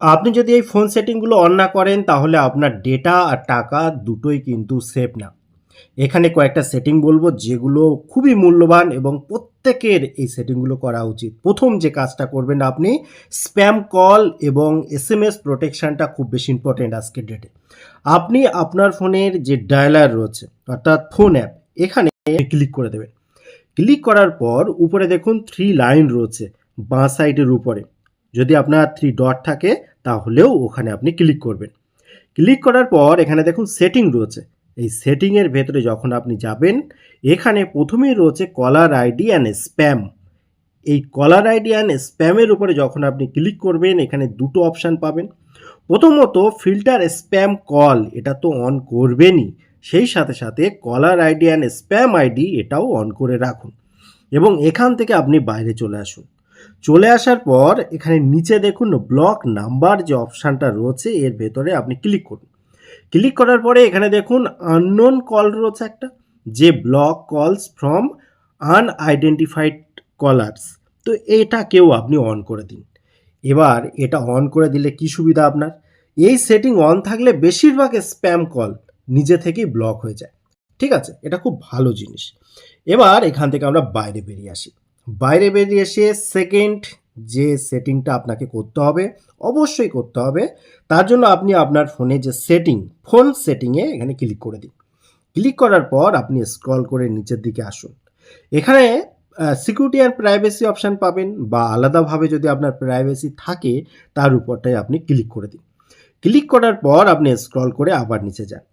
আপনি যদি এই ফোন সেটিংগুলো অন না করেন, তাহলে আপনার ডেটা আর টাকা দুটোই কিন্তু সেভ না। এখানে কয়েকটা সেটিং বলব, যেগুলো খুবই মূল্যবান এবং প্রত্যেকের এই সেটিংগুলো করা উচিত। প্রথম যে কাজটা করবেন আপনি স্প্যাম কল এবং এস এম এস প্রোটেকশানটা খুব বেশি ইম্পর্টেন্ট আজকের ডেটে আপনি আপনার ফোনের যে ডায়ালার রয়েছে, অর্থাৎ ফোন অ্যাপ এখানে ক্লিক করে দেবেন। ক্লিক করার পর উপরে দেখুন থ্রি লাইন রয়েছে, বাঁ সাইডের উপরে। যদি আপনার থ্রি ডট থাকে তাহলেও ওখানে আপনি ক্লিক করবেন। ক্লিক করার পর এখানে দেখুন সেটিং রয়েছে। এই সেটিংয়ের ভেতরে যখন আপনি যাবেন, এখানে প্রথমেই রয়েছে কলার আইডি অ্যান্ড স্প্যাম এই কলার আইডি অ্যান্ড স্প্যামের উপরে যখন আপনি ক্লিক করবেন, এখানে দুটো অপশান পাবেন। প্রথমত ফিল্টার স্প্যাম কল এটা তো অন করবেনই। সেই সাথে সাথে caller ID and spam ID এটাও অন করে রাখুন। এবং এখান থেকে আপনি বাইরে চলে আসুন। চলে আসার পর এখানে নিচে দেখুন ব্লক নাম্বার যে অপশানটা রয়েছে, এর ভেতরে আপনি ক্লিক করুন। ক্লিক করার পরে এখানে দেখুন আননোন কল রয়েছে একটা, যে ব্লক কলস ফ্রম আনআইডেন্টিফাইড কলার্স তো এটাকেও আপনি অন করে দিন। এবার এটা অন করে দিলে কি সুবিধা আপনার? এই সেটিং অন থাকলে বেশিরভাগ স্প্যাম কল নিজে থেকেই ব্লক হয়ে যায়। ঠিক আছে? এটা খুব ভালো জিনিস। এবার এখান থেকে আমরা বাইরে বেরিয়ে আসি। বাইরে বেরিয়ে এসে সেকেন্ড যে সেটিংটা আপনাকে করতে হবে, অবশ্যই করতে হবে। তার জন্য আপনি আপনার ফোনে যে সেটিং ফোন সেটিংয়ে এখানে ক্লিক করে দিন। ক্লিক করার পর আপনি স্ক্রল করে নিচের দিকে আসুন। এখানে সিকিউরিটি অ্যান্ড প্রাইভেসি অপশান পাবেন বা আলাদাভাবে যদি আপনার প্রাইভেসি থাকে, তার উপরটাই আপনি ক্লিক করে দিন। ক্লিক করার পর আপনি স্ক্রল করে আবার নিচে যান।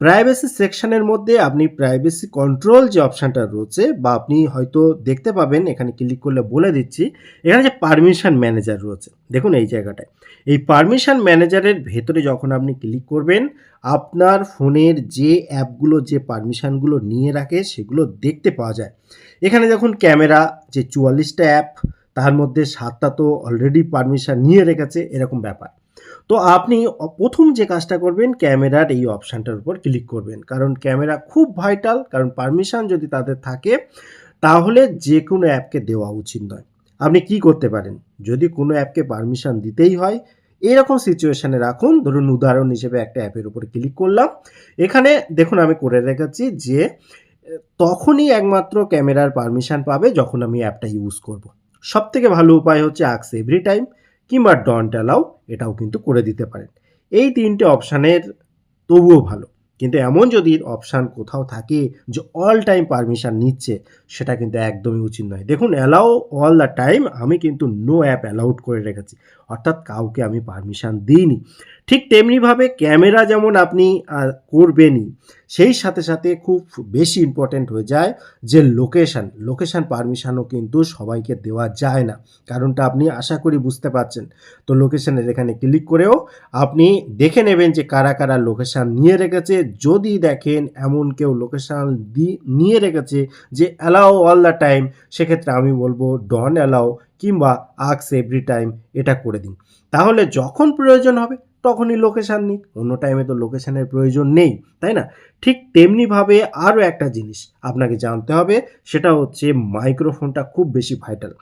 প্রাইভেসি সেকশনের মধ্যে আপনি প্রাইভেসি কন্ট্রোল যে অপশানটা রয়েছে বা আপনি হয়তো দেখতে পাবেন, এখানে ক্লিক করলে বলে দিচ্ছি, এখানে যে পারমিশন ম্যানেজার রয়েছে, দেখুন এই জায়গাটায়। এই পারমিশন ম্যানেজারের ভেতরে যখন আপনি ক্লিক করবেন, আপনার ফোনের যে অ্যাপগুলো, যে পারমিশনগুলো নিয়ে রাখে, সেগুলো দেখতে পাওয়া যায়। এখানে দেখুন ক্যামেরা, যে চুয়াল্লিশটা অ্যাপ, তার মধ্যে সাতটা তো অলরেডি পারমিশন নিয়ে রেখেছে, এরকম ব্যাপার। তো আপনি প্রথম যে কাজটা করবেন, ক্যামেরার এই অপশানটার উপর ক্লিক করবেন। কারণ ক্যামেরা খুব ভাইটাল কারণ পারমিশন যদি তাদের থাকে, তাহলে যে কোনো অ্যাপকে দেওয়া উচিত নয়। আপনি কি করতে পারেন? যদি কোনো অ্যাপকে পারমিশন দিতেই হয়, এরকম সিচুয়েশানে রাখুন। ধরুন উদাহরণ হিসেবে একটা অ্যাপের উপর ক্লিক করলাম। এখানে দেখুন আমি করে রেখেছি যে তখনই একমাত্র ক্যামেরার পারমিশন পাবে যখন আমি অ্যাপটা ইউজ করব। সব থেকে ভালো উপায় হচ্ছে আক্স এভরি টাইম কিংবা ডন্ট অ্যালাউ এটাও কিন্তু করে দিতে পারেন। এই তিনটে অপশানের তবুও ভালো। কিন্তু এমন যদি অপশান কোথাও থাকে যে অল টাইম পারমিশন নিচ্ছে, সেটা কিন্তু একদমই উচিত নয়। দেখুন অ্যালাউ অল দ্য টাইম আমি কিন্তু নো অ্যাপ অ্যালাউড করে রেখেছি। অর্থাৎ কাউকে আমি পারমিশন দিইনি। ঠিক তেমনিভাবে ক্যামেরা যেমন আপনি করবেনই সেই সাথে সাথে খুব বেশি ইম্পর্ট্যান্ট হয়ে যায় যে লোকেশান লোকেশান পারমিশনও কিন্তু সবাইকে দেওয়া যায় না। কারণটা আপনি আশা করি বুঝতে পারছেন। তো লোকেশানের এখানে ক্লিক করেও আপনি দেখে নেবেন যে কারা কারা লোকেশান নিয়ে রেখেছে। যদি দেখেন এমন কেউ লোকেশান দি, নিয়ে রেখেছে যে অ্যালাউ অল দ্য টাইম সেক্ষেত্রে আমি বলব ডন অ্যালাউ কিংবা আক্স এভরি টাইম এটা করে দিন। তাহলে যখন প্রয়োজন হবে, তখনই লোকেশান নিক অন্য টাইমে তো লোকেশানের প্রয়োজন নেই, তাই না? ঠিক তেমনিভাবে আরও একটা জিনিস আপনাকে জানতে হবে, সেটা হচ্ছে মাইক্রোফোনটা খুব বেশি ভাইটাল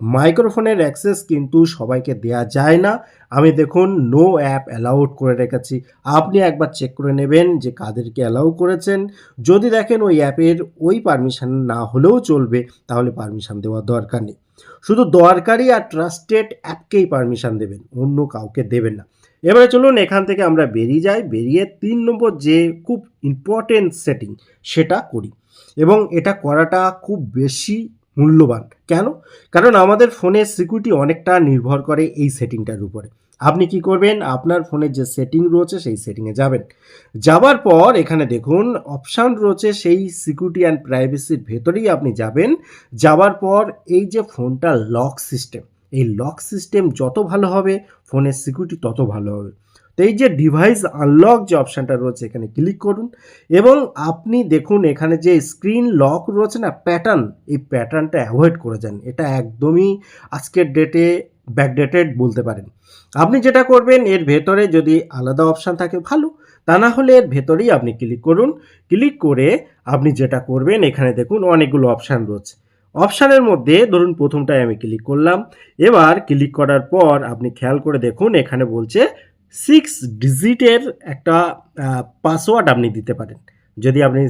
মাইক্রোফোনের অ্যাক্সেস কিন্তু সবাইকে দেয়া যায় না। আমি দেখুন নো অ্যাপ অ্যালাউড করে রেখেছি। আপনি একবার চেক করে নেবেন যে কাদেরকে অ্যালাউ করেছেন। যদি দেখেন ওই অ্যাপের ওই পারমিশন না হলেও চলবে, তাহলে পারমিশন দেওয়ার দরকার নেই। শুধু দরকারি আর ট্রাস্টেড অ্যাপকেই পারমিশন দেবেন, অন্য কাউকে দেবেন না। এবারে চলুন এখান থেকে আমরা বেরিয়ে যাই, বেরিয়ে তিন নম্বর যে খুব ইম্পর্টেন্ট সেটিং সেটা করি। এবং এটা করাটা খুব বেশি মূল্যবান। কেন? কারণ আমাদের ফোনের সিকিউরিটি অনেকটা নির্ভর করে এই সেটিংটার উপরে। আপনি কি করবেন? আপনার ফোনের যে সেটিং রয়েছে সেই সেটিংয়ে যাবেন। যাবার পর এখানে দেখুন অপশান রয়েছে সেই সিকিউরিটি অ্যান্ড প্রাইভেসির ভেতরেই আপনি যাবেন। যাবার পর এই যে ফোনটা লক সিস্টেম এই লক সিস্টেম যত ভালো হবে ফোনের সিকিউরিটি তত ভালো হবে। তো এই যে ডিভাইস আনলক যে অপশানটা রয়েছে, এখানে ক্লিক করুন এবং আপনি দেখুন এখানে যে স্ক্রিন লক রয়েছে না প্যাটার্ন এই প্যাটার্নটা অ্যাভয়েড করে যান। এটা একদমই আজকের ডেটে ব্যাকডেটেড বলতে পারেন। আপনি যেটা করবেন, এর ভেতরে যদি আলাদা অপশান থাকে, ভালো। তা না হলে এর ভেতরেই আপনি ক্লিক করুন। ক্লিক করে আপনি যেটা করবেন, এখানে দেখুন অনেকগুলো অপশান রয়েছে। অপশানের মধ্যে ধরুন প্রথমটায় আমি ক্লিক করলাম। এবার ক্লিক করার পর আপনি খেয়াল করে দেখুন, এখানে বলছে সিক্স ডিজিটের একটা পাসওয়ার্ড আপনি দিতে পারেন। যদি আপনি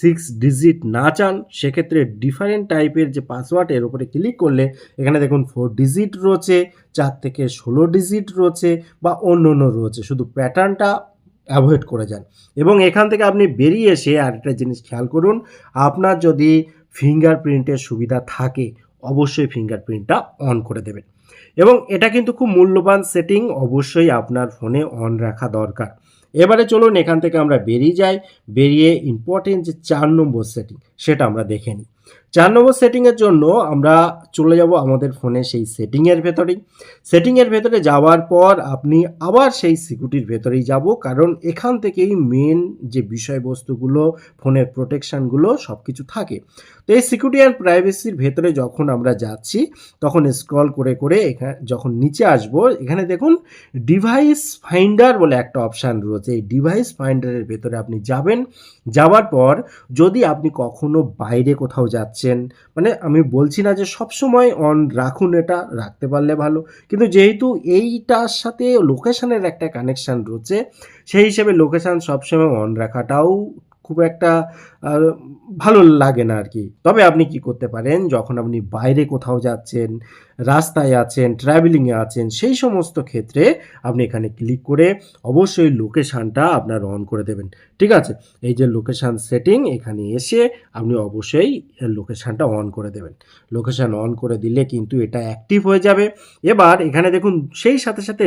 সিক্স ডিজিট না চান, সেক্ষেত্রে ডিফারেন্ট টাইপের যে পাসওয়ার্ড এর উপরে ক্লিক করলে এখানে দেখুন ফোর ডিজিট রয়েছে, চার থেকে ষোলো ডিজিট রয়েছে বা অন্য অন্য রয়েছে। শুধু প্যাটার্নটা অ্যাভয়েড করে যান। এবং এখান থেকে আপনি বেরিয়ে এসে আরেকটা জিনিস খেয়াল করুন, আপনার যদি ফিঙ্গারপ্রিন্টের সুবিধা থাকে, অবশ্যই ফিঙ্গারপ্রিন্টটা অন করে দেবেন। এবং এটা কিন্তু খুব মূল্যবান সেটিং, অবশ্যই আপনার ফোনে অন রাখা দরকার। এবারে চলুন এখান থেকে আমরা বেরিয়ে যাই। বেরিয়ে ইম্পর্টেন্ট যে চার নম্বর সেটিং, সেটা আমরা দেখে নিই। চার নম্বর সেটিংয়ের জন্য আমরা চলে যাব আমাদের ফোনে সেই সেটিংয়ের ভেতরেই। সেটিংয়ের ভেতরে যাওয়ার পর আপনি আবার সেই সিকিউরিটির ভেতরেই যাব, কারণ এখান থেকেই মেন যে বিষয়বস্তুগুলো, ফোনের প্রোটেকশানগুলো সব কিছু থাকে। তো এই সিকিউরিটি অ্যান্ড প্রাইভেসির ভেতরে যখন আমরা যাচ্ছি, তখন স্ক্রল করে করে এখানে যখন নিচে আসব, এখানে দেখুন ডিভাইস ফাইন্ডার বলে একটা অপশান রয়েছে। এই ডিভাইস ফাইন্ডারের ভেতরে আপনি যাবেন। যাওয়ার পর যদি আপনি কখনো বাইরে কোথাও যাচ্ছেন। মানে আমি বলছি না যে সবসময় অন রাখুন এটা, রাখতে পারলে ভালো। কিন্তু যেহেতু এইটার সাথে লোকেশানের একটা কানেকশান রয়েছে, সেই হিসেবে লোকেশান সবসময় অন রাখাটাও খুব একটা ভালো লাগে না আর কি তবে আপনি কি করতে পারেন, যখন আপনি বাইরে কোথাও যাচ্ছেন রাস্তায় আছেন ট্রাভেলিংয়ে আছেন, সেই সমস্ত ক্ষেত্রে আপনি এখানে ক্লিক করে অবশ্যই লোকেশানটা আপনার অন করে দেবেন। ঠিক আছে? এই যে লোকেশান সেটিং এখানে এসে আপনি অবশ্যই লোকেশানটা অন করে দেবেন। লোকেশান অন করে দিলে কিন্তু এটা অ্যাক্টিভ হয়ে যাবে। এবার এখানে দেখুন, সেই সাথে সাথে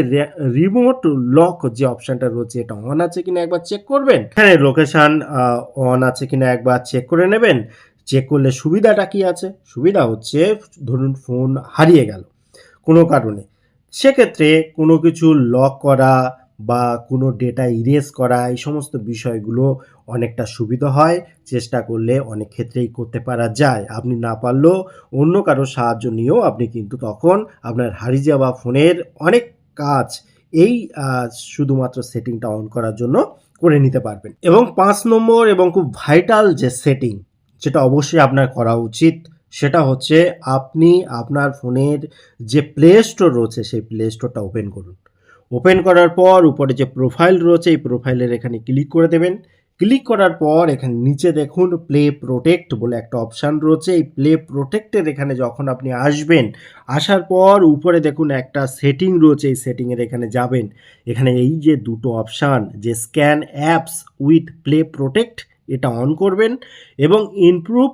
রিমোট লক যে অপশানটা রয়েছে, এটা অন আছে কিনা একবার চেক করবেন? এখানে লোকেশান অন আছে কিনা একবার চেক করে নেবেন। চেক করলে সুবিধাটা কি আছে? সুবিধা হচ্ছে, ধরুন ফোন হারিয়ে গেল কোনো কারণে। সেক্ষেত্রে কোনো কিছু লক করা বা কোনো ডেটা ইরেজ করা, এই সমস্ত বিষয়গুলো অনেকটা সুবিধা হয়। চেষ্টা করলে অনেক ক্ষেত্রেই করতে পারা যায়। আপনি না পারলেও অন্য কারও সাহায্য নিয়েও আপনি কিন্তু তখন আপনার হারিয়ে যাওয়া ফোনের অনেক কাজ এই শুধুমাত্র সেটিংটা অন করার জন্য করে নিতে পারবেন। এবং পাঁচ নম্বর এবং খুব ভাইটাল যে সেটিং যেটা অবশ্যই আপনার করা উচিত। সেটা হচ্ছে আপনি আপনার ফোনের যে প্লে স্টোর রয়েছে, সেই প্লে স্টোরটা ওপেন করুন। ওপেন করার পর উপরে যে প্রোফাইল রয়েছে, এই প্রোফাইলের এখানে ক্লিক করে দেবেন। ক্লিক করার পর এখানে নিচে দেখুন প্লে প্রোটেক্ট বলে একটা অপশান রয়েছে। এই প্লে প্রোটেক্টের এখানে যখন আপনি আসবেন, আসার পর উপরে দেখুন একটা সেটিং রয়েছে, এই সেটিংয়ের এখানে যাবেন। এখানে এই যে দুটো অপশান যে scan apps with play protect এটা অন করবেন এবং ইমপ্রুভ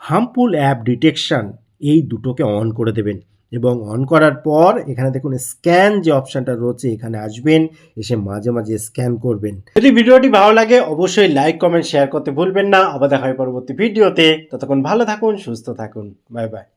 হার্মফুল অ্যাপ ডিটেকশান এই দুটোকে অন করে দেবেন। এবং অন করার পর এখানে দেখুন স্ক্যান যে অপশানটা রয়েছে এখানে আসবেন, এসে মাঝে মাঝে স্ক্যান করবেন। যদি ভিডিওটি ভালো লাগে অবশ্যই লাইক কমেন্ট শেয়ার করতে ভুলবেন না। আবার দেখা হয় পরবর্তী ভিডিওতে। ততক্ষণ ভালো থাকুন, সুস্থ থাকুন। Bye bye